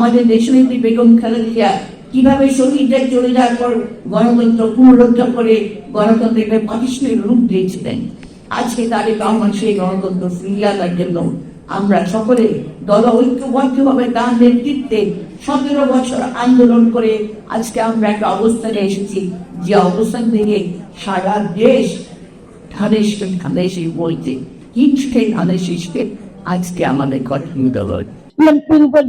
আমাদের দেশনেত্রী বেগম খালেদা কীভাবে শহীদদের চলে যাওয়ার পর গণতন্ত্র পুনরুদ্ধার করে গণতন্ত্রকে প্রতিষ্ঠিত রূপ দিয়েছিলেন? আজকে তারেক রহমান সেই গণতন্ত্র ফিরিয়ে আনার জন্য আমরা সকলে দল ঐক্যবদ্ধভাবে তার নেতৃত্বে সতেরো বছর আন্দোলন করে আজকে আমরা একটা অবস্থানে এসেছি। যে অবস্থান থেকে সারা দেশ ধানের শেষ বলছে হিচকে ধানের শেষকে আজকে আমাদের কথা নিতে হবে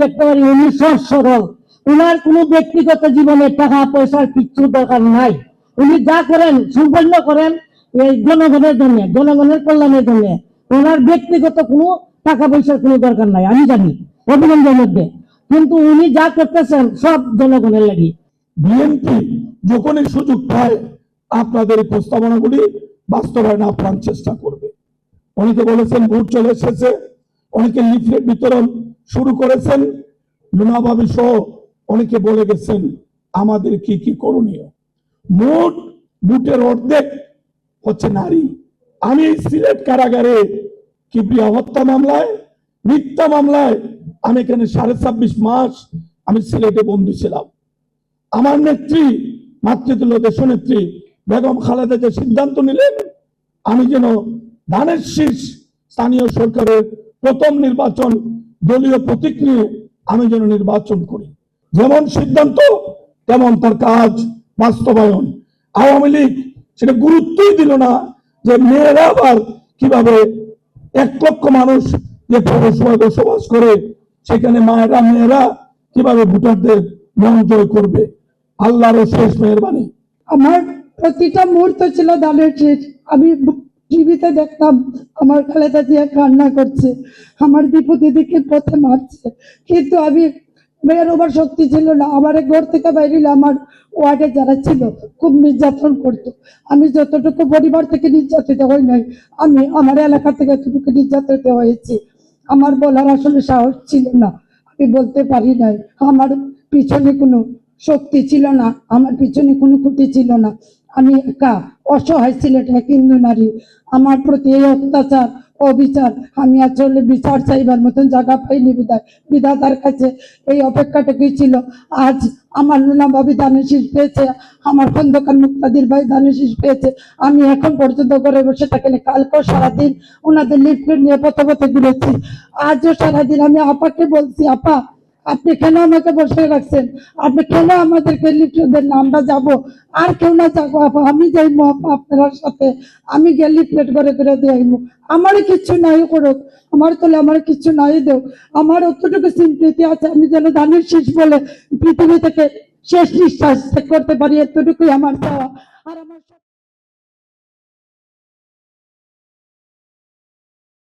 দেখতে পারি উনি সরল। উনার ব্যক্তিগত জীবনে টাকা, পয়সার কিচ্ছু দরকার নাই। উনি যা করেন, সম্পন্ন করেন এই জনগণের জন্য, জনগণের কল্যাণের জন্য। ওনার ব্যক্তিগত কোনো টাকা, পয়সার কোনো দরকার নাই, আমি জানি মধ্যে। কিন্তু উনি যা করতেছেন, সব জনগণের লাগি। বিএনপি যখনই সুযোগ পায়, আপনাদের এই প্রস্তাবনাগুলি বাস্তবায়ন আপ্রাণ চেষ্টা করবে। অনেকে বলেছেন ভোট চলে এসেছে, অনেকে লিফলেট বিতরণ শুরু করেছেন। লুনাভাবি সহ অনেকে বলে গেছেন, আমাদের কি কি করণীয়? মোট বুটের অর্ধেক হচ্ছে নারী। আমি সিলেট কারাগারে কিবরিয়া হত্যা মামলায়, মিথ্যা মামলায় আমি এখানে সাড়ে ছাব্বিশ মাস আমি সিলেটে বন্দী ছিলাম। আমার নেত্রী মাতৃতুল্য দেশনেত্রী বেগম খালেদা যে সিদ্ধান্ত নিলেন, আমি যেন ধানের শীষ স্থানীয় সরকারের প্রথম নির্বাচন দলীয় প্রতীক নিয়ে আমি যেন নির্বাচন করি। যেমন সিদ্ধান্ত, তেমন তার কাজ বাস্তবায়ন। আওয়ামী লীগ সেটা গুরুত্বই দিল না যে মেয়েরা আবার কীভাবে এক লক্ষ মানুষ যে পৌরসভায় বসবাস করে, সেখানে মায়েরা, মেয়েরা কীভাবে ভোটারদের মন করবে। আল্লাহরও শেষ মেহরবানি। আমার প্রতিটা মুহূর্ত ছিল শেষ। আমি টিভিতে দেখতাম, আমার খালেদা জিয়া কান্না করছে, আমার দীপু দিদিকে পথে মারছে। কিন্তু আমি ওভার শক্তি ছিল না, আমার ঘর থেকে বাইরে আমার ওয়ার্ডে যারা ছিল, খুব নির্যাতন করতো। আমি যতটুকু পরিবার থেকে নির্যাতিত হই নাই, আমি আমার এলাকা থেকে এতটুকু নির্যাতিত হয়েছি। আমার বলার আসলে সাহস ছিল না, আমি বলতে পারি নাই। আমার পিছনে কোনো শক্তি ছিল না, আমার পিছনে কোনো ক্ষতি ছিল না। আমি একা অসহায় সিলেট হিন্দু নারী আমার প্রতি এই অত্যাচার, অবিচার, আমি আসলে বিচার চাইবার মতন জায়গা পাইনি বিদায় বিধাতার কাছে এই অপেক্ষাটুকুই ছিল। আজ আমার লুনা ভাবি দানের শীষ পেয়েছে, আমার খন্দকার মুক্তাদির ভাই দানের শীষ পেয়েছে। আমি এখন পর্যন্ত করে বসে থাকেন কালকেও সারাদিন ওনাদের লিফলেট নিয়ে পথে পথে ঘুরেছি। আজও সারাদিন আমি আপাকে বলছি, আপা আপনি কেন আমাকে বসে রাখছেন? আপনি কেন আমাদেরকে লিফলেটের আমরা যাব? আর কেউ না যাব আমি যাইবো আপনার সাথে। আমি গিয়ে লিফলেট করে করে দিয়ে আইবো আমার কিচ্ছু নাই করুক। আমার তোলে আমার কিচ্ছু নাই দেও আমার অতটুকু সিম্পৃতি আছে, আমি যেন ধানের শেষ বলে পৃথিবী থেকে শেষ নিঃশ্বাস করতে পারি, এতটুকুই আমার চাওয়া। আর আমার